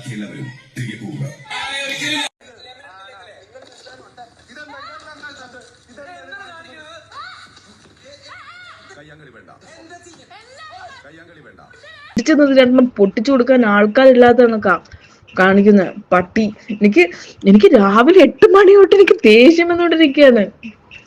ബാക്കി എല്ലാവരും തിരികെ പോവുക. കയ്യാങ്കളി വേണ്ട. കയ്യാങ്കളി വേണ്ട. പൊട്ടിച്ചത് രണ്ടെണ്ണം പൊട്ടിച്ചു കൊടുക്കാൻ ആൾക്കാരില്ലാത്തതാണ് കാ- കാണിക്കുന്നത് പട്ടി. എനിക്ക് എനിക്ക് രാവിലെ എട്ട് മണി തൊട്ട് എനിക്ക് ദേഷ്യം വന്നുകൊണ്ടിരിക്കുകയാണ്.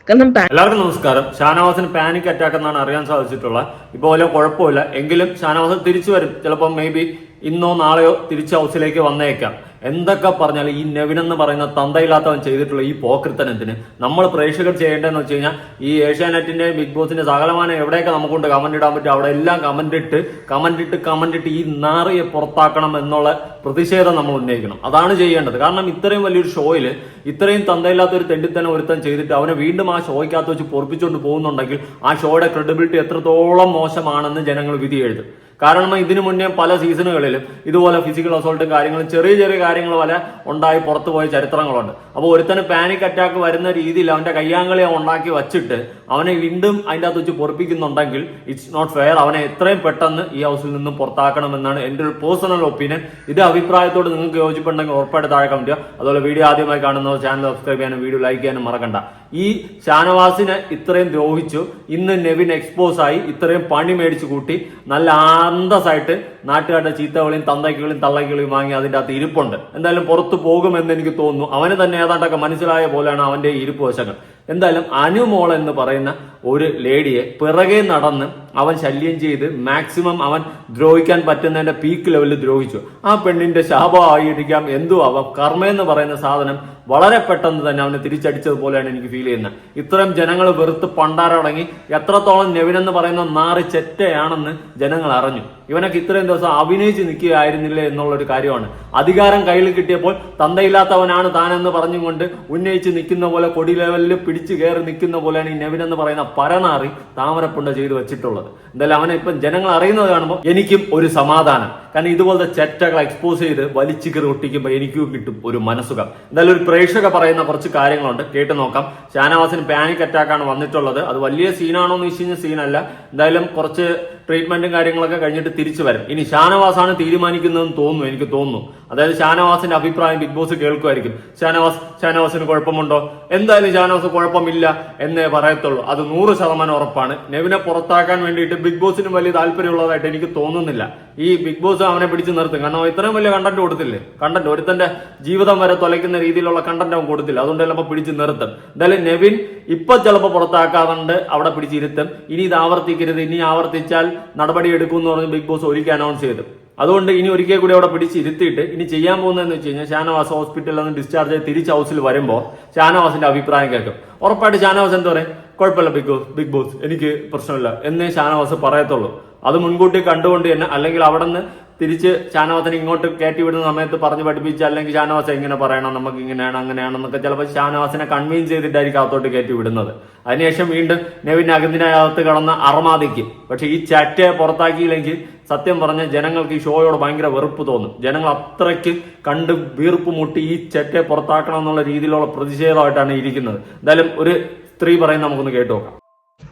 കാരണം എല്ലാവർക്കും നമസ്കാരം. ഷാനവാസിന് പാനിക് അറ്റാക്ക് എന്നാണ് അറിയാൻ സാധിച്ചിട്ടുള്ളത്. ഇപ്പോൾ വല്ല കുഴപ്പമില്ല. എങ്കിലും ഷാനവാസൻ തിരിച്ചു വരും. ചിലപ്പോ മേ ബി ഇന്നോ നാളെയോ തിരിച്ച് ഹൗസിലേക്ക് വന്നേക്കാം. എന്തൊക്കെ പറഞ്ഞാൽ ഈ നെവിൻ എന്ന് പറയുന്ന തന്തയില്ലാത്തവൻ ചെയ്തിട്ടുള്ള ഈ പോക്കൃത്തനത്തിന് നമ്മൾ പ്രേക്ഷകർ ചെയ്യേണ്ടതെന്ന് വെച്ച് കഴിഞ്ഞാൽ ഈ ഏഷ്യാനെറ്റിന്റെ ബിഗ് ബോസിന്റെ സകലമാനം എവിടെയൊക്കെ നമുക്കൊണ്ട് കമന്റ് ഇടാൻ പറ്റും അവിടെ എല്ലാം കമന്റ് ഇട്ട് കമന്റ് ഇട്ട് കമന്റ് ഇട്ട് ഈ നാറിയെ പുറത്താക്കണം എന്നുള്ള പ്രതിഷേധം നമ്മൾ ഉന്നയിക്കണം. അതാണ് ചെയ്യേണ്ടത്. കാരണം ഇത്രയും വലിയൊരു ഷോയിൽ ഇത്രയും തന്തയില്ലാത്ത ഒരു തെണ്ടിത്തന്നെ ഒരുത്തൻ ചെയ്തിട്ട് അവനെ വീണ്ടും ആ ഷോയ്ക്കകത്ത് വെച്ച് പൊറപ്പിച്ചുകൊണ്ട് പോകുന്നുണ്ടെങ്കിൽ ആ ഷോയുടെ ക്രെഡിബിലിറ്റി എത്രത്തോളം മോശമാണെന്ന് ജനങ്ങൾ വിധി എഴുതും കാരണം ഇതിനു മുന്നേ പല സീസണുകളിലും ഇതുപോലെ ഫിസിക്കൽ അസോൾട്ടും കാര്യങ്ങളും ചെറിയ ചെറിയ കാര്യങ്ങൾ വരെ ഉണ്ടായി പുറത്തു പോയ ചരിത്രങ്ങളുണ്ട്. അപ്പോൾ ഒരുത്തന് പാനിക് അറ്റാക്ക് വരുന്ന രീതിയിൽ അവന്റെ കയ്യാങ്കളി ഉണ്ടാക്കി വച്ചിട്ട് അവനെ വീണ്ടും അതിന്റെ അകത്ത് വെച്ച് പൊറപ്പിക്കുന്നുണ്ടെങ്കിൽ ഇറ്റ്സ് നോട്ട് ഫെയർ അവനെ എത്രയും പെട്ടെന്ന് ഈ ഹൗസിൽ നിന്നും പുറത്താക്കണമെന്നാണ് എന്റെ ഒരു പേഴ്സണൽ ഒപ്പീനിയൻ ഇത് അഭിപ്രായത്തോട് നിങ്ങൾക്ക് യോജിപ്പുണ്ടെങ്കിൽ ഉറപ്പായിട്ട് താഴെ കമന്റ് അതുപോലെ വീഡിയോ ആദ്യമായി കാണുന്നവർ ചാനൽ സബ്സ്ക്രൈബ് ചെയ്യാനും വീഡിയോ ലൈക്ക് ചെയ്യാനും മറക്കണ്ട. ഈ ഷാനവാസിനെ ഇത്രയും ദ്രോഹിച്ചു ഇന്ന് നെവിൻ എക്സ്പോസ് ആയി ഇത്രയും പണി മേടിച്ചു കൂട്ടി നല്ല അന്തസ്സായിട്ട് നാട്ടുകാരുടെ ചീത്തകളെയും തന്തക്കുകളെയും തള്ളക്കുകളെയും വാങ്ങി അതിന്റെ അകത്ത് ഇരിപ്പുണ്ട്. എന്തായാലും പുറത്തു പോകുമെന്ന് എനിക്ക് തോന്നുന്നു. അവന് തന്നെ ഏതാണ്ടൊക്കെ മനസ്സിലായ പോലെയാണ് അവന്റെ ഇരിപ്പ് വശങ്ങൾ. എന്തായാലും അനുമോൾ എന്ന് പറയുന്ന ഒരു ലേഡിയെ പിറകെ നടന്ന് അവൻ ശല്യം ചെയ്ത് മാക്സിമം അവൻ ദ്രോഹിക്കാൻ പറ്റുന്നതിന്റെ പീക്ക് ലെവലിൽ ദ്രോഹിച്ചു. ആ പെണ്ണിന്റെ ശാപമായിരിക്കാം. എന്തോ ആവാം കർമ്മ എന്ന് പറയുന്ന സാധനം വളരെ പെട്ടെന്ന് തന്നെ അവനെ തിരിച്ചടിച്ചതുപോലെയാണ് എനിക്ക് ഫീൽ ചെയ്യുന്നത്. ഇത്രയും ജനങ്ങൾ വെറുത്ത് പണ്ടാരടങ്ങി എത്രത്തോളം നെവിൻ എന്ന് പറയുന്ന നാറി ചെറ്റയാണെന്ന് ജനങ്ങൾ അറിഞ്ഞു. ഇവനൊക്കെ ഇത്രയും ദിവസം അഭിനയിച്ച് നിൽക്കുകയായിരുന്നില്ല എന്നുള്ള ഒരു കാര്യമാണ്. അധികാരം കയ്യിൽ കിട്ടിയപ്പോൾ തന്തയില്ലാത്തവനാണ് താനെന്ന് പറഞ്ഞുകൊണ്ട് ഉന്നയിച്ച് നിൽക്കുന്ന പോലെ കൊടി ലെവലിൽ പിടിച്ചു കയറി നിൽക്കുന്ന പോലെയാണ് ഈ നെവിൻ എന്ന് പറയുന്ന പരനാറി താമരപ്പുണ്ട ചെയ്തു വെച്ചിട്ടുള്ളത്. എന്തായാലും അവനെ ഇപ്പം ജനങ്ങൾ അറിയുന്നത് കാണുമ്പോൾ എനിക്കും ഒരു സമാധാനം. കാരണം ഇതുപോലത്തെ ചെറ്റകൾ എക്സ്പോസ് ചെയ്ത് വലിച്ചു കയറി ഒട്ടിക്കുമ്പോൾ എനിക്കും കിട്ടും ഒരു മനസ്സുഖം. എന്തായാലും ഒരു പ്രേക്ഷക പറയുന്ന കുറച്ച് കാര്യങ്ങളുണ്ട്. കേട്ട് നോക്കാം. ഷാനവാസിന് പാനിക് അറ്റാക്കാണ് വന്നിട്ടുള്ളത്. അത് വലിയ സീനാണോ എന്ന് വെച്ച് കഴിഞ്ഞാൽ സീനല്ല എന്തായാലും കുറച്ച് ട്രീറ്റ്മെന്റും കാര്യങ്ങളൊക്കെ കഴിഞ്ഞിട്ട് തിരിച്ചു വരും. ഇനി ഷാനവാസാണ് തീരുമാനിക്കുന്നതെന്ന് തോന്നുന്നു എനിക്ക് തോന്നുന്നു. അതായത് ഷാനവാസിന്റെ അഭിപ്രായം ബിഗ് ബോസ് കേൾക്കുമായിരിക്കും. ഷാനവാസ് ഷാനവാസിന് കുഴപ്പമുണ്ടോ? എന്തായാലും ഷാനവാസ് കുഴപ്പമില്ല എന്നേ പറയത്തുള്ളൂ. അത് നൂറ് ശതമാനം ഉറപ്പാണ്. നെവിനെ പുറത്താക്കാൻ വേണ്ടിയിട്ട് ബിഗ് ബോസിന് വലിയ താല്പര്യമുള്ളതായിട്ട് എനിക്ക് തോന്നുന്നില്ല. ഈ ബിഗ് ബോസ് അവനെ പിടിച്ചു നിർത്തും. കാരണം ഇത്രയും വലിയ കണ്ടന്റ് കൊടുത്തില്ലേ? കണ്ടന്റ് ഒരുത്തന്റെ ജീവിതം വരെ തൊലയ്ക്കുന്ന രീതിയിലുള്ള കണ്ടന്റ് അവൻ കൊടുത്തില്ല. അതുകൊണ്ട് ചിലപ്പോൾ പിടിച്ചു നിർത്തും. എന്തായാലും നെവിൻ ഇപ്പൊ ചിലപ്പോൾ പുറത്താക്കാറുണ്ട്. അവിടെ പിടിച്ചിരുത്തും. ഇനി ഇത് ആവർത്തിക്കരുത്. ഇനി ആവർത്തിച്ചാൽ നടപടി എടുക്കും എന്ന് പറഞ്ഞ് ബിഗ് ബോസ് ഒരിക്കൽ അനൗൺസ് ചെയ്തു. അതുകൊണ്ട് ഇനി ഒരിക്കൽ കൂടി അവിടെ പിടിച്ചിരുത്തിയിട്ട് ഇനി ചെയ്യാൻ പോകുന്നതെന്ന് വെച്ച് കഴിഞ്ഞാൽ ഷാനവാസ് ഹോസ്പിറ്റലിൽ നിന്ന് ഡിസ്ചാർജ് ചെയ്ത് തിരിച്ച് ഹൗസിൽ വരുമ്പോൾ ഷാനവാസിന്റെ അഭിപ്രായം കേൾക്കും. ഉറപ്പായിട്ട് ഷാനവാസ് എന്താ പറയുക കുഴപ്പമില്ല ബിഗ് ബോസ് ബിഗ് ബോസ് എനിക്ക് പ്രശ്നമില്ല. എന്നേ ഷാനവാസ് പറയത്തുള്ളൂ. അത് മുൻകൂട്ടി കണ്ടുകൊണ്ട് തന്നെ അല്ലെങ്കിൽ അവിടെ നിന്ന് തിരിച്ച് ഷാനവാസിനെ ഇങ്ങോട്ട് കയറ്റി വിടുന്ന സമയത്ത് പറഞ്ഞ് പഠിപ്പിച്ച് അല്ലെങ്കിൽ ഷാനവാസ ഇങ്ങനെ പറയണം നമുക്ക് ഇങ്ങനെയാണ് അങ്ങനെയാണെന്നൊക്കെ ചിലപ്പോൾ ഷാനവാസിനെ കൺവീൻസ് ചെയ്തിട്ടായിരിക്കും അകത്തോട്ട് കയറ്റി വിടുന്നത് അതിനുശേഷം വീണ്ടും നെവിൻ അകത്തിനകത്ത് കടന്ന് അറമാദിക്കും പക്ഷെ ഈ ചാറ്റയെ പുറത്താക്കിയില്ലെങ്കിൽ സത്യം പറഞ്ഞ ജനങ്ങൾക്ക് ഈ ഷോയോട് ഭയങ്കര വെറുപ്പ് തോന്നും. ജനങ്ങൾ അത്രയ്ക്ക് കണ്ട് വീർപ്പ് മുട്ടി ഈ ചെറ്റയെ പുറത്താക്കണം എന്നുള്ള രീതിയിലുള്ള പ്രതിഷേധമായിട്ടാണ് ഇരിക്കുന്നത്. എന്തായാലും ഒരു സ്ത്രീ പറയുന്നത് നമുക്കൊന്ന് കേട്ടു നോക്കാം.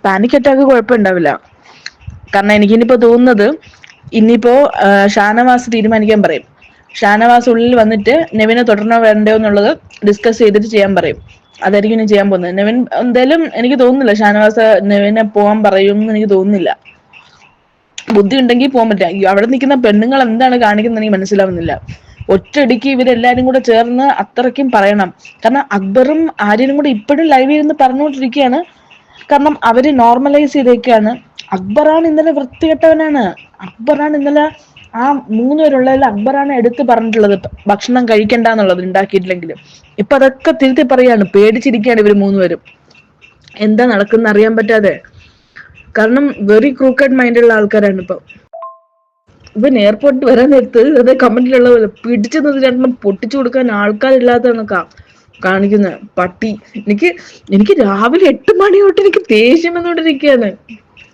പാനിക് അറ്റാക്ക് കുഴപ്പമുണ്ടാവില്ല. കാരണം എനിക്ക് എനിക്കിനിപ്പോ തോന്നുന്നത് ഇനിയിപ്പോ ഷാനവാസ് തീരുമാനിക്കാൻ പറയും. ഷാനവാസ് ഉള്ളിൽ വന്നിട്ട് നെവിനെ തുടരണോ വേണ്ടോ എന്നുള്ളത് ഡിസ്കസ് ചെയ്തിട്ട് ചെയ്യാൻ പറയും. അതായിരിക്കും ഇനി ചെയ്യാൻ പോകുന്നത്. നെവിൻ എന്തായാലും എനിക്ക് തോന്നുന്നില്ല ഷാനവാസ് നെവിനെ പോകാൻ പറയും എന്ന് എനിക്ക് തോന്നുന്നില്ല. ബുദ്ധി ഉണ്ടെങ്കിൽ പോകാൻ പറ്റില്ല. അവിടെ നിൽക്കുന്ന പെണ്ണുങ്ങൾ എന്താണ് കാണിക്കുന്നത് എനിക്ക് മനസ്സിലാവുന്നില്ല. ഒറ്റയടിക്ക് ഇവരെല്ലാരും കൂടെ ചേർന്ന് അത്രയ്ക്കും പറയണം. കാരണം അക്ബറും ആര്യനും കൂടെ ഇപ്പോഴും ലൈവ് ഇരുന്ന് പറഞ്ഞുകൊണ്ടിരിക്കുകയാണ്. കാരണം അവർ നോർമലൈസ് ചെയ്തേക്കാണ്. അക്ബറാണ് ഇന്നലെ വൃത്തികെട്ടവനാണ്. അക്ബറാണ് ഇന്നലെ ആ മൂന്ന് പേരുള്ളതിൽ അക്ബറാണ് എടുത്ത് പറഞ്ഞിട്ടുള്ളത് ഭക്ഷണം കഴിക്കണ്ട എന്നുള്ളത് ഉണ്ടാക്കിയിട്ടില്ലെങ്കിലും. ഇപ്പൊ അതൊക്കെ തിരുത്തി പറയാണ് പേടിച്ചിരിക്കുകയാണ് ഇവർ മൂന്നുപേരും. എന്താ നടക്കുന്ന അറിയാൻ പറ്റാതെ. കാരണം വെറി ക്രൂക്കഡ് മൈൻഡ് ഉള്ള ആൾക്കാരാണ് ഇപ്പൊ. ഇവൻ എയർപോർട്ട് വരാൻ നേരത്ത് അത് കമന്റിലുള്ള പോലെ പിടിച്ചത് രണ്ടെണ്ണം പൊട്ടിച്ചു കൊടുക്കാൻ ആൾക്കാർ കാ കാണിക്കുന്നത് പട്ടി. എനിക്ക് എനിക്ക് രാവിലെ എട്ട് മണി തൊട്ട് എനിക്ക് ദേഷ്യം വന്നുകൊണ്ടിരിക്കുകയാണ്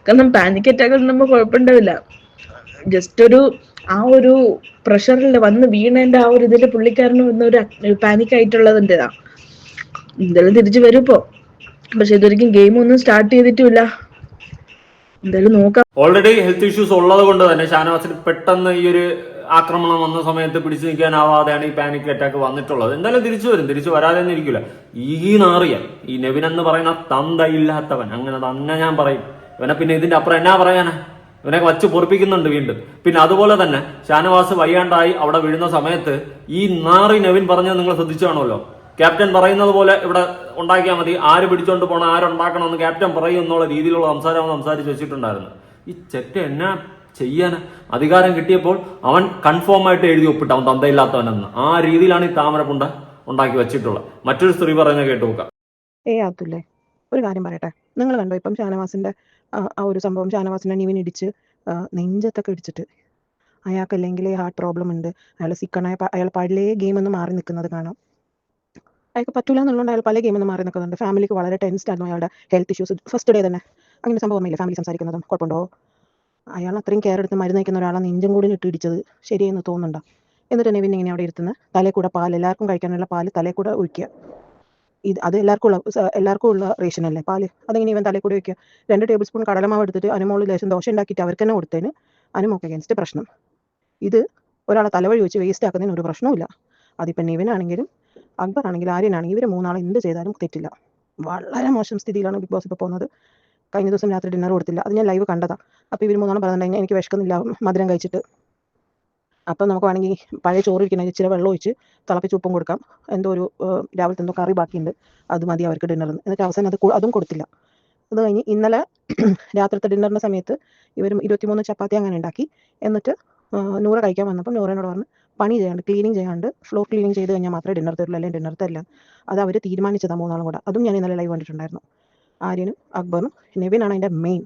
കാരണം പാനിക് അറ്റാക്ക് ഉണ്ടാകുമ്പോൾ കുഴപ്പമുണ്ടാവില്ല. ജസ്റ്റ് ഒരു ആ ഒരു പ്രഷറിൽ വന്ന് വീണേന്റെ ആ ഒരു ഇതിൽ പുള്ളിക്കാരന് ഒരു പാനിക് ആയിട്ടുള്ളതിന്റെതാ എന്തായാലും തിരിച്ചു വരും ഇപ്പോ. പക്ഷെ ഇതൊരിക്കും ഗെയിം ഒന്നും സ്റ്റാർട്ട് ചെയ്തിട്ടില്ല എന്തായാലും നോക്കാം. ഓൾറെഡി ഹെൽത്ത് ഇഷ്യൂസ് ഉള്ളത് കൊണ്ട് തന്നെ ഷാനവാസിന് പെട്ടെന്ന് ഈ ഒരു ആക്രമണം വന്ന സമയത്ത് പിടിച്ചു നിൽക്കാനാവാതെയാണ് ഈ പാനിക് അറ്റാക്ക് വന്നിട്ടുള്ളത്. എന്തായാലും തിരിച്ചു വരും. തിരിച്ചു വരാതെ ഇരിക്കില്ല ഈ നാറിയ ഈ നെവിൻ എന്ന് പറയുന്ന തന്തയില്ലാത്തവൻ. അങ്ങനെ തന്നെ ഞാൻ പറയും. ഇവനെ പിന്നെ ഇതിന്റെ അപ്പുറം എന്നാ പറയാനാ? ഇവനെ വച്ച് പൊറിപ്പിക്കുന്നുണ്ട് വീണ്ടും. പിന്നെ അതുപോലെ തന്നെ ഷാനവാസ് വയ്യാണ്ടായി അവിടെ വീഴുന്ന സമയത്ത് ഈ നാറി നവീൻ പറഞ്ഞത് നിങ്ങൾ ശ്രദ്ധിച്ചു കാണുമല്ലോ ക്യാപ്റ്റൻ പറയുന്നത് പോലെ ഇവിടെ ഉണ്ടാക്കിയാൽ മതി. ആര് പിടിച്ചോണ്ട് പോകണം ആരുണ്ടാക്കണം ക്യാപ്റ്റൻ പറയും എന്നുള്ള രീതിയിലുള്ള സംസാരം സംസാരിച്ച് വെച്ചിട്ടുണ്ടായിരുന്നു. ഈ ചെറ്റ എന്നാ ചെയ്യാന്? അധികാരം കിട്ടിയപ്പോൾ അവൻ കൺഫേം ആയിട്ട് എഴുതി ഒപ്പിട്ട്. അവൻ തന്തയില്ലാത്തവനെന്ന്. ആ രീതിയിലാണ് ഈ താമരപ്പുണ്ട ഉണ്ടാക്കി വെച്ചിട്ടുള്ളത്. മറ്റൊരു സ്ത്രീ പറയുന്നത് കേട്ടു നോക്കാം. ഏ ആത്തുല്ലേ ഒരു കാര്യം പറയട്ടെ. നിങ്ങൾ കണ്ടോ ഇപ്പം ഷാനവാസിന്റെ ആ ഒരു സംഭവം ഷാനവാസിനെ നിവിൻ ഇടിച്ച് നെഞ്ചത്തൊക്കെ ഇടിച്ചിട്ട് അയാൾക്ക് അല്ലെങ്കിൽ ഹാർട്ട് പ്രോബ്ലം ഉണ്ട്. അയാൾ സിക്കണായ അയാൾ പഴയ ഗെയിം എന്ന് മാറി നിൽക്കുന്നത് കാണാം. അയാൾക്ക് പറ്റൂല എന്നുള്ളതുകൊണ്ട് അയാൾ പല ഗെയിം എന്ന് മാറി നിൽക്കുന്നുണ്ട്. ഫാമിലിക്ക് വളരെ ടെൻസ്ഡ് ആയിരുന്നു അയാളുടെ ഹെൽത്ത് ഇഷ്യൂസ് ഫസ്റ്റ് ഡേ തന്നെ. അങ്ങനെ സംഭവം ഒന്നുമില്ല. ഫാമിലി സംസാരിക്കുന്നതും കുഴപ്പമുണ്ടോ? അയാൾ അത്രയും കെയർ എടുത്ത് മരുന്ന് കഴിക്കുന്ന ഒരാളെ നെഞ്ചും കൂടി ഇട്ട് ഇടിച്ചത്. ശരിയെന്ന് തോന്നുന്നുണ്ടോ? എന്നിട്ട് നെവിൻ ഇങ്ങനെ അവിടെ ഇരുത്തുന്നത് തലേ പാൽ എല്ലാവർക്കും കഴിക്കാനുള്ള പാൽ തലേ ഒഴിക്കുക. ഇത് അത് എല്ലാവർക്കും ഉള്ള എല്ലാവർക്കും ഉള്ള റേഷൻ അല്ലേ? പാൽ. അതെങ്ങനെ ഇവൻ തലേ കൂടി വെക്കുക. രണ്ട് ടേബിൾ സ്പൂൺ കടലമാവ് എടുത്തിട്ട് അനുമോൾ ലേശം ദോശ ഉണ്ടാക്കിയിട്ട് അവർക്ക് തന്നെ കൊടുത്തതിന് അനുമോക്ക് അഗേൻസ്റ്റ് പ്രശ്നം. ഇത് ഒരാളെ തലവഴി വെച്ച് വേസ്റ്റ് ആക്കുന്നതിന് ഒരു പ്രശ്നവുമില്ല അതിപ്പം നിവിനാണെങ്കിലും അക്ബർ ആണെങ്കിലും ആര്യനാണെങ്കിലും ഇവർ മൂന്നാളെ എന്ത് ചെയ്താലും തെറ്റില്ല. വളരെ മോശം സ്ഥിതിയിലാണ് ബിഗ് ബോസ് ഇപ്പോൾ പോകുന്നത്. കഴിഞ്ഞ ദിവസം രാത്രി ഡിന്നർ കൊടുത്തില്ല. അത് ഞാൻ ലൈവ് കണ്ടതാണ് അപ്പോൾ ഇവർ മൂന്നാളും പറഞ്ഞിട്ടുണ്ടെങ്കിൽ എനിക്ക് വിശക്കുന്നില്ല. മധുരം കഴിച്ചിട്ട് അപ്പം നമുക്ക് വേണമെങ്കിൽ പഴയ ചോറ് ഇരിക്കുന്ന ഇച്ചിരി വെള്ളം ഒഴിച്ച് തിളപ്പിച്ച് ഉപ്പും കൊടുക്കാം. എന്തോ ഒരു രാവിലത്തെ എന്തോ കറി ബാക്കിയുണ്ട്. അത് മതി അവർക്ക് ഡിന്നറിന് എന്നിട്ട് അവസാനം അത് അതും കൊടുത്തില്ല. അത് കഴിഞ്ഞ് ഇന്നലെ രാത്രിത്തെ ഡിന്നറിന്റെ സമയത്ത് ഇവർ ഇരുപത്തിമൂന്ന് ചപ്പാത്തി അങ്ങനെ ഉണ്ടാക്കി. എന്നിട്ട് നൂറ കഴിക്കാൻ വന്നപ്പോൾ നൂറിനോട് പറഞ്ഞ് പണി ചെയ്യാണ്ട് ക്ലീനിങ് ചെയ്യാണ്ട് ഫ്ലോർ ക്ലീനിങ് ചെയ്ത് കഴിഞ്ഞാൽ മാത്രമേ ഡിന്നർ തരുള്ളൂ അല്ലെങ്കിൽ ഡിന്നർ തരില്ല അത് അവർ തീരുമാനിച്ചതാണ് മൂന്നാളും കൂടെ. അതും ഞാൻ ഇന്നലെ ലൈവ് കണ്ടിട്ടുണ്ടായിരുന്നു. ആര്യനും അക്ബറും നെവിനാണ് അതിന്റെ മെയിൻ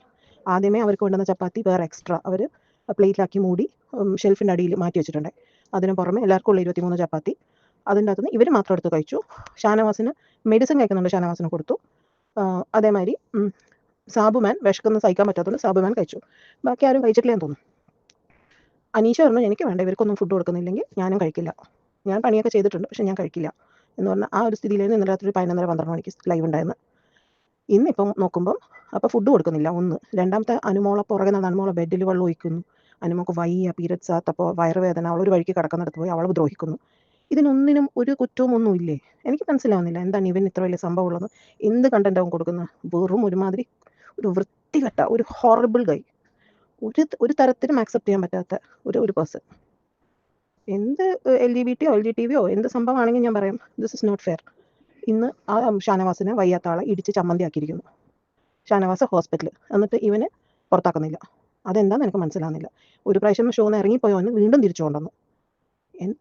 ആദ്യമേ അവർക്ക് വേണ്ടുന്ന ചപ്പാത്തി വേറെ എക്സ്ട്രാ അവർ പ്ലേറ്റിലാക്കി മൂടി ഷെൽഫിന്റെ അടിയിൽ മാറ്റി വെച്ചിട്ടുണ്ട്. അതിന് പുറമെ എല്ലാവർക്കും ഉള്ള ഇരുപത്തിമൂന്ന് ചപ്പാത്തി. അതിന്റെ അകത്തുനിന്ന് ഇവർ മാത്രം എടുത്ത് കഴിച്ചു. ഷാനവാസിന് മെഡിസിൻ കഴിക്കുന്നുണ്ട് ഷാനവാസിന് കൊടുത്തു. അതേമാതിരി സാബുമാൻ വിശക്കുന്ന സഹിക്കാൻ പറ്റാത്തതുകൊണ്ട് സാബുമാൻ കഴിച്ചു. ബാക്കി ആരും കഴിച്ചിട്ടില്ല എന്ന് തോന്നുന്നു. അനീഷ പറഞ്ഞു എനിക്ക് വേണ്ട ഇവർക്കൊന്നും ഫുഡ് കൊടുക്കുന്നില്ലെങ്കിൽ ഞാനും കഴിക്കില്ല. ഞാൻ പണിയൊക്കെ ചെയ്തിട്ടുണ്ട് പക്ഷെ ഞാൻ കഴിക്കില്ല. എന്ന് പറഞ്ഞാൽ ആ ഒരു സ്ഥിതിയിലായിരുന്നു ഇന്നലെ രാത്രി പതിനൊന്നര പന്ത്രണ്ട് മണിക്ക് ലൈവ് ഉണ്ടായിരുന്നു ഇന്നിപ്പം നോക്കുമ്പം അപ്പോൾ ഫുഡ് കൊടുക്കുന്നില്ല ഒന്ന്. രണ്ടാമത്തെ അനുമോളെ പുറകെ നിന്ന് അനുമോളെ ബെഡിൽ വെള്ളം ഒഴിക്കുന്നു. അനുമോക്ക് വയ്യ പീരിയഡ്സ് ആത്തപ്പോൾ വയറുവേദന അവൾ ഒരു വഴിക്ക് കടക്കുന്നിടത്ത് പോയി അവൾ ദ്രോഹിക്കുന്നു. ഇതിനൊന്നിനും ഒരു കുറ്റവും ഒന്നും ഇല്ലേ? എനിക്ക് മനസ്സിലാവുന്നില്ല. എന്താണ് ഇവൻ ഇത്ര വലിയ സംഭവം ഉള്ളത്? എന്ത് കണ്ടന്റ് അവൻ കൊടുക്കുന്നത് വെറും ഒരുമാതിരി ഒരു വൃത്തികെട്ട ഒരു ഹോറബിൾ ഗൈ ഒരു ഒരു തരത്തിലും ആക്സെപ്റ്റ് ചെയ്യാൻ പറ്റാത്ത ഒരു ഒരു പേഴ്സൺ എന്ത് എൽ ജി ബി ടിയോ എൽ ജി ടി വിയോ എന്ത് സംഭവമാണെങ്കിൽ ഞാൻ പറയാം. ദിസ് ഇസ് നോട്ട് ഫെയർ ഇന്ന് ആ ഷാനവാസിനെ വയ്യാത്ത ആളെ ഇടിച്ച് ചമ്മന്തിയാക്കിയിരിക്കുന്നു ഷാനവാസ് ഹോസ്പിറ്റലിൽ എന്നിട്ട് ഇവനെ പുറത്താക്കുന്നില്ല. അതെന്താന്ന് എനിക്ക് മനസ്സിലാകുന്നില്ല ഒരു പ്രാവശ്യം ഷോന്ന് എന്ന് വീണ്ടും തിരിച്ചു കൊണ്ടുവന്നു.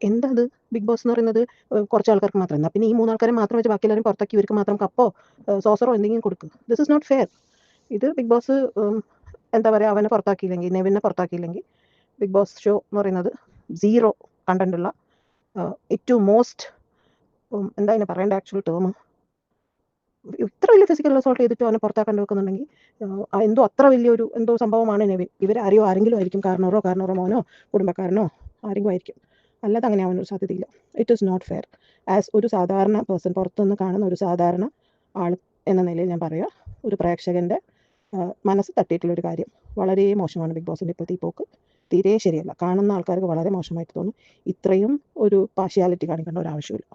എന്താ അത് ബിഗ് ബോസ് എന്ന് പറയുന്നത്? കുറച്ച് ആൾക്കാർക്ക് മാത്രം. എന്താ പിന്നെ ഈ മൂന്നാൾക്കാരെ മാത്രം വെച്ച് ബാക്കി എല്ലാവരും പുറത്താക്കി ഇവർക്ക് മാത്രം കപ്പോ സോസറോ എന്തെങ്കിലും കൊടുക്കും. ദിസ് ഇസ് നോട്ട് ഫെയർ ഇത് ബിഗ് ബോസ് എന്താ പറയുക അവനെ പുറത്താക്കിയില്ലെങ്കിൽ നെവിനെ പുറത്താക്കിയില്ലെങ്കിൽ ബിഗ് ബോസ് ഷോ എന്ന് പറയുന്നത് സീറോ കണ്ടന്റുള്ള ഏറ്റവും മോസ്റ്റ് എന്താ അതിനെ പറയേണ്ട ആക്ച്വൽ ടേം ഇത്ര വലിയ ഫിസിക്കൽ അസോൾട്ട് ചെയ്തിട്ട് അവനെ പുറത്താക്കാൻ വെക്കുന്നുണ്ടെങ്കിൽ എന്തോ അത്ര വലിയൊരു എന്തോ സംഭവമാണ് നെവിൻ. ഇവരാരെയോ ആരെങ്കിലും ആയിരിക്കും കാരണവരോ കാരണവരോ മോനോ കുടുംബക്കാരനോ ആരെങ്കിലും ആയിരിക്കും. അല്ലാതെ അങ്ങനെ ആവാനൊരു സാധ്യതയില്ല. It is not fair as ഒരു സാധാരണ പേഴ്സൺ പുറത്തുനിന്ന് കാണുന്ന ഒരു സാധാരണ ആൾ എന്ന നിലയിൽ ഞാൻ പറയുക ഒരു പ്രേക്ഷകന്റെ മനസ്സ് തട്ടിയിട്ടുള്ള ഒരു കാര്യം. വളരെ മോശമാണ് ബിഗ് ബോസിന്റെ ഇപ്പോഴത്തെ ഈ പോക്ക്. തീരെ ശരിയല്ല. കാണുന്ന ആൾക്കാർക്ക് വളരെ മോശമായിട്ട് തോന്നും. ഇത്രയും ഒരു പാർഷ്യാലിറ്റി കാണിക്കേണ്ട ഒരു ആവശ്യമില്ല.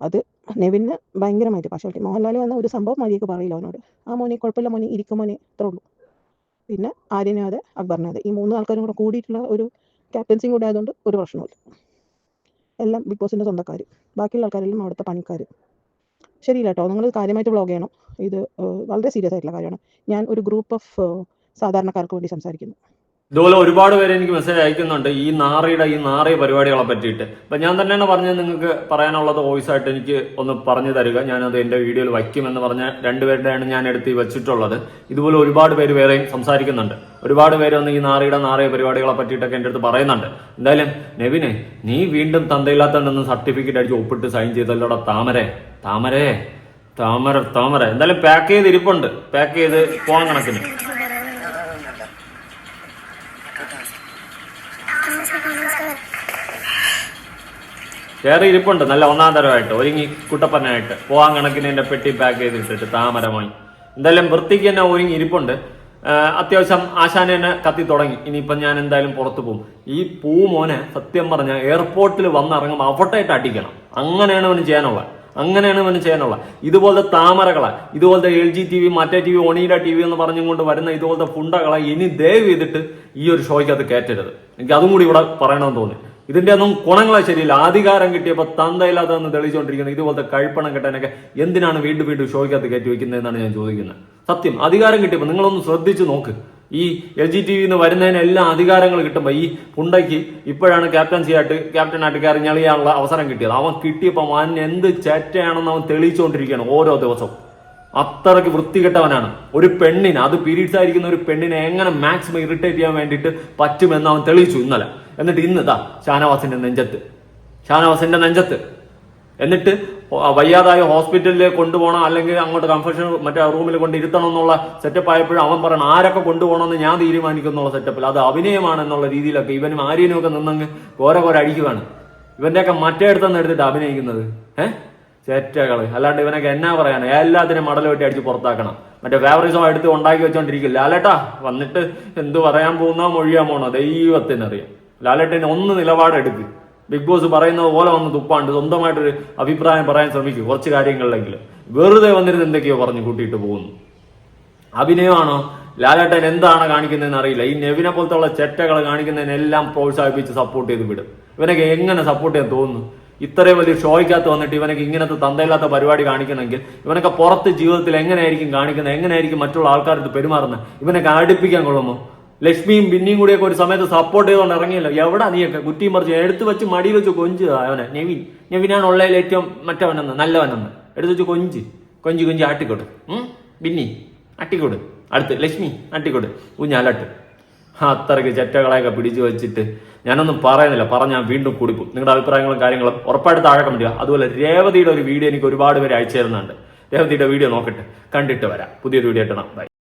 അത് നെവിന് ഭയങ്കരമായിട്ട് പാർഷ്യാലിറ്റി മോഹൻലാൽ വന്ന ഒരു സംഭവം മതിയൊക്കെ പറയില്ല അവനോട്. ആ മോനെ കുഴപ്പമില്ല മോനെ ഇരിക്കും മോനെ ഇത്രേ ഉള്ളൂ. പിന്നെ ആര്യനെ അതെ അക്ബറിനെ അതെ ഈ മൂന്ന് ആൾക്കാരും കൂടെ കൂടിയിട്ടുള്ള ഒരു ക്യാപ്റ്റൻസിയും കൂടെ ആയതുകൊണ്ട് ഒരു പ്രശ്നമില്ല എല്ലാം ബിഗ് ബോസിന്റെ സ്വന്തക്കാർ ബാക്കിയുള്ള ആൾക്കാരെല്ലാം അവിടുത്തെ പണിക്കാർ ശരിയില്ല കേട്ടോ. നിങ്ങൾ കാര്യമായിട്ട് വ്ളോഗ് ചെയ്യണം. ഇത് വളരെ സീരിയസ് ആയിട്ടുള്ള കാര്യമാണ്. ഞാൻ ഒരു ഗ്രൂപ്പ് ഓഫ് സാധാരണക്കാർക്ക് വേണ്ടി സംസാരിക്കുന്നു. ഇതുപോലെ ഒരുപാട് പേര് എനിക്ക് മെസ്സേജ് അയക്കുന്നുണ്ട്. ഈ നാറിയുടെ ഈ നാറിയ പരിപാടികളെ പറ്റിയിട്ട്. അപ്പൊ ഞാൻ തന്നെയാണ് പറഞ്ഞത് നിങ്ങൾക്ക് പറയാനുള്ളത് വോയിസ് ആയിട്ട് എനിക്ക് ഒന്ന് പറഞ്ഞു തരിക. ഞാനത് എന്റെ വീഡിയോയിൽ വയ്ക്കുമെന്ന് പറഞ്ഞ രണ്ടുപേരുടെയാണ് ഞാൻ എടുത്ത് വെച്ചിട്ടുള്ളത്. ഇതുപോലെ ഒരുപാട് പേര് വേറെയും സംസാരിക്കുന്നുണ്ട്. ഒരുപാട് പേര് ഒന്ന് ഈ നാറിയുടെ നാറിയ പരിപാടികളെ പറ്റിയിട്ടൊക്കെ എന്റെ അടുത്ത് പറയുന്നുണ്ട്. എന്തായാലും നെവിനെ നീ വീണ്ടും തന്തയില്ലാത്തണ്ടെന്ന് സർട്ടിഫിക്കറ്റ് അടിച്ച് ഒപ്പിട്ട് സൈൻ ചെയ്തല്ലോടെ താമരെ? താമരേ? താമര താമര. എന്തായാലും പാക്ക് ചെയ്ത് ഇരിപ്പുണ്ട് പാക്ക് ചെയ്ത് പോകാൻ കണക്കിന്. കയറി ഇരിപ്പുണ്ട്. നല്ല ഒന്നാം തരമായിട്ട് ഒരുങ്ങി കുട്ടപ്പനായിട്ട്. പോവാൻ കണക്കിന് എന്റെ പെട്ടി പാക്ക് ചെയ്ത് ഇട്ടിട്ട് താമരമായി എന്തായാലും വൃത്തിക്ക് തന്നെ ഒരുങ്ങി ഇരിപ്പുണ്ട്. അത്യാവശ്യം ആശാന തന്നെ കത്തി തുടങ്ങി. ഇനിയിപ്പം ഞാൻ എന്തായാലും പുറത്തു പോകും. ഈ പൂ മോനെ സത്യം പറഞ്ഞ എയർപോർട്ടിൽ വന്നിറങ്ങുമ്പോൾ അവട്ടായിട്ട് അടിക്കണം. അങ്ങനെയാണ് അവന് ചെയ്യാനുള്ള അങ്ങനെയാണ് അവന് ചെയ്യാനുള്ള ഇതുപോലത്തെ താമരകളെ ഇതുപോലത്തെ എൽ ജി ടി വി മറ്റേ T V Onida T V എന്ന് പറഞ്ഞുകൊണ്ട് വരുന്ന ഇതുപോലത്തെ ഫുണ്ടകളെ ഇനി ദയവ് ചെയ്തിട്ട് ഈ ഒരു ഷോയ്ക്ക് അത് കയറ്റരുത്. എനിക്ക് അതും കൂടി ഇവിടെ പറയണമെന്ന് തോന്നി. ഇതിന്റെ ഒന്നും ഗുണങ്ങളെ ശരിയില്ല. അധികാരം കിട്ടിയപ്പോൾ തന്തയില്ലാത്തതെന്ന് തെളിയിച്ചുകൊണ്ടിരിക്കുന്നത് ഇതുപോലത്തെ കഴിപ്പണം കിട്ടാനൊക്കെ എന്തിനാണ് വീണ്ടും വീണ്ടും ഷോയ്ക്കകത്ത് കയറ്റി എന്നാണ് ഞാൻ ചോദിക്കുന്നത്. സത്യം അധികാരം കിട്ടിയപ്പോൾ നിങ്ങളൊന്ന് ശ്രദ്ധിച്ചു നോക്ക്. ഈ എൽ ജി ടി വിന്ന് വരുന്നതിന് എല്ലാ അധികാരങ്ങൾ കിട്ടുമ്പോൾ ഈ പുണ്ടയ്ക്ക് ഇപ്പോഴാണ് ക്യാപ്റ്റൻസി ആയിട്ട് ക്യാപ്റ്റനായിട്ട് കയറി ഞെളിയാനുള്ള അവസരം കിട്ടിയത്. അവൻ കിട്ടിയപ്പോൾ അവൻ എന്ത് ചേറ്റയാണെന്ന് അവൻ തെളിയിച്ചുകൊണ്ടിരിക്കുകയാണ് ഓരോ ദിവസവും. അത്രയ്ക്ക് വൃത്തികെട്ടവനാണ്. ഒരു പെണ്ണിന് അത് പീരീഡ്സ് ആയിരിക്കുന്ന ഒരു പെണ്ണിനെ എങ്ങനെ മാക്സിമം ഇറിറ്റേറ്റ് ചെയ്യാൻ വേണ്ടിയിട്ട് പറ്റുമെന്ന് അവൻ തെളിയിച്ചു ഇന്നലെ. എന്നിട്ട് ഇന്ന് ഇതാ ഷാനവാസിന്റെ നെഞ്ചത്ത്. ഷാനവാസിന്റെ നെഞ്ചത്ത്. എന്നിട്ട് വയ്യാതായ ഹോസ്പിറ്റലിൽ കൊണ്ടുപോകണം അല്ലെങ്കിൽ അങ്ങോട്ട് കൺഫെഷൻ മറ്റേ റൂമിൽ കൊണ്ട് ഇരുത്തണം എന്നുള്ള സെറ്റപ്പ് ആയപ്പോഴും അവൻ പറയണം ആരൊക്കെ കൊണ്ടുപോകണമെന്ന് ഞാൻ തീരുമാനിക്കും എന്നുള്ള സെറ്റപ്പിൽ അത് അഭിനയമാണ് എന്നുള്ള രീതിയിലൊക്കെ ഇവനും ആര്യനും ഒക്കെ നിന്നങ്ങ് ഓരോ ഓരോ അടിക്കുവാണ്. ഇവന്റെയൊക്കെ മറ്റേ അടുത്തെന്ന് എടുത്തിട്ട് അഭിനയിക്കുന്നത്. ഏഹ് ചേറ്റകൾ അല്ലാണ്ട് ഇവനൊക്കെ എന്നാ പറയാനോ? എല്ലാത്തിനും മടൽ വെട്ടി അടിച്ച് പുറത്താക്കണം. മറ്റേ ഫേവറിസം എടുത്ത് ഉണ്ടാക്കി വെച്ചോണ്ടിരിക്കില്ല. ലാലേട്ടാ വന്നിട്ട് എന്ത് പറയാൻ പോകുന്ന മൊഴിയാൻ പോണോ ദൈവത്തിനറിയാം. ലാലേട്ടന് ഒന്ന് നിലപാടെടുക്ക് ബിഗ് ബോസ് പറയുന്നത് പോലെ വന്ന് തുപ്പാണ്ട് സ്വന്തമായിട്ടൊരു അഭിപ്രായം പറയാൻ ശ്രമിക്കും കുറച്ച് കാര്യങ്ങളിലെങ്കിലും. വെറുതെ വന്നിരുന്ന് എന്തൊക്കെയോ പറഞ്ഞു കൂട്ടിയിട്ട് പോകുന്നു. അഭിനയമാണോ? ലാലേട്ടൻ എന്താണ് കാണിക്കുന്നതെന്ന് അറിയില്ല. ഈ നെവിനെ പോലത്തുള്ള ചെറ്റകൾ കാണിക്കുന്നതിനെല്ലാം പ്രോത്സാഹിപ്പിച്ച് സപ്പോർട്ട് ചെയ്ത് വിടും. ഇവനൊക്കെ എങ്ങനെ സപ്പോർട്ട് ചെയ്യാൻ തോന്നുന്നു? ഇത്രയും വലിയ ഷോയ്ക്കകത്ത് വന്നിട്ട് ഇവനൊക്കെ ഇങ്ങനത്തെ തന്തയില്ലാത്ത പരിപാടി കാണിക്കണമെങ്കിൽ ഇവനൊക്കെ പുറത്ത് ജീവിതത്തിൽ എങ്ങനെയായിരിക്കും കാണിക്കുന്നത് എങ്ങനെയായിരിക്കും മറ്റുള്ള ആൾക്കാർക്ക് പെരുമാറുന്നത് ഇവനൊക്കെ അടുപ്പിക്കാൻ കൊള്ളുമോ? ലക്ഷ്മിയും ബിന്നിയും കൂടിയൊക്കെ ഒരു സമയത്ത് സപ്പോർട്ട് ചെയ്തുകൊണ്ട് ഇറങ്ങിയല്ലോ. എവിടെ നീയൊക്കെ? കുറ്റിയും പറിച്ച് എടുത്തു വെച്ച് മടിയിൽ വെച്ച് കൊഞ്ച് അവനെ. നെവിൻ. നെവിനാണ് ഉള്ളതിൽ ഏറ്റവും മറ്റവനെന്ന് നല്ലവനെന്ന്. എടുത്തു വെച്ച് കൊഞ്ച്. കൊഞ്ച് കൊഞ്ച് ആട്ടിക്കൊട്. ബിന്നി അട്ടിക്കൊടു അടുത്ത്. ലക്ഷ്മി അട്ടിക്കൊടു ഊഞ്ഞാലട്ട് അത്രയ്ക്ക് ചെറ്റകളെയൊക്കെ പിടിച്ചു വെച്ചിട്ട് ഞാനൊന്നും പറയുന്നില്ല. പറഞ്ഞാൽ വീണ്ടും കുടിക്കും. നിങ്ങളുടെ അഭിപ്രായങ്ങളും കാര്യങ്ങളും ഉറപ്പായിട്ട് താഴെ കമന്റ് അതുപോലെ രേവതിയുടെ ഒരു വീഡിയോ എനിക്ക് ഒരുപാട് പേര് അയച്ചു തരുന്നുണ്ട്. രേവതിയുടെ വീഡിയോ നോക്കട്ടെ. കണ്ടിട്ട് വരാം. പുതിയൊരു വീഡിയോ ഇട്ടണം ബൈ.